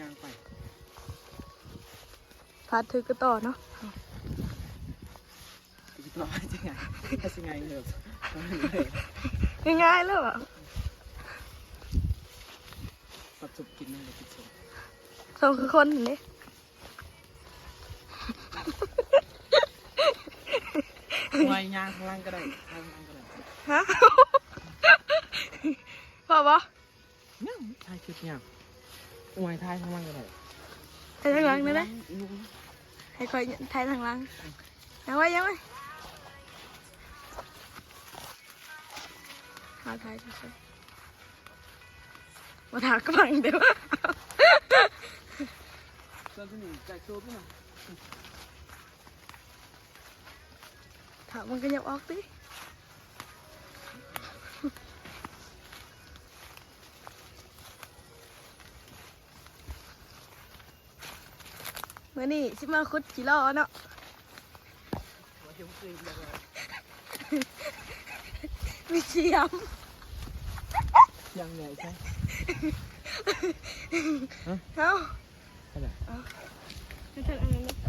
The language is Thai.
ย่างไปพาถือกระต่อเนาะอีกต่อไปจะไงถ้าจะไงเลิกง่ายๆเลยอะปัดจุบกินนั่นเลยกินสมสองคือคนนี่ไว้ย่างข้างล่างก็ได้ข้างล่างก็ได้ฮะพอปะเนี่ยทายคลิปเนี่ย อวยทายข้างล่างก็ได้ไทยทางหลังนี่นะให้คอยไทยทางหลังยังไว้ยังไว้หาไทยทุกคนมาถากกระบังเดี๋ยว ตอนที่หนึ่งแจกโซ่พี่หน่อย ถามมันก็ยับออกดิเมื่อนี่ชิมาคุดกี่ล้อเนาะว่าเดี๋ยวคืนเดี๋ยวเลยมีเชียมยังไงใช่เอ้าใช่ไหมไม่ทันอันนั้นนะ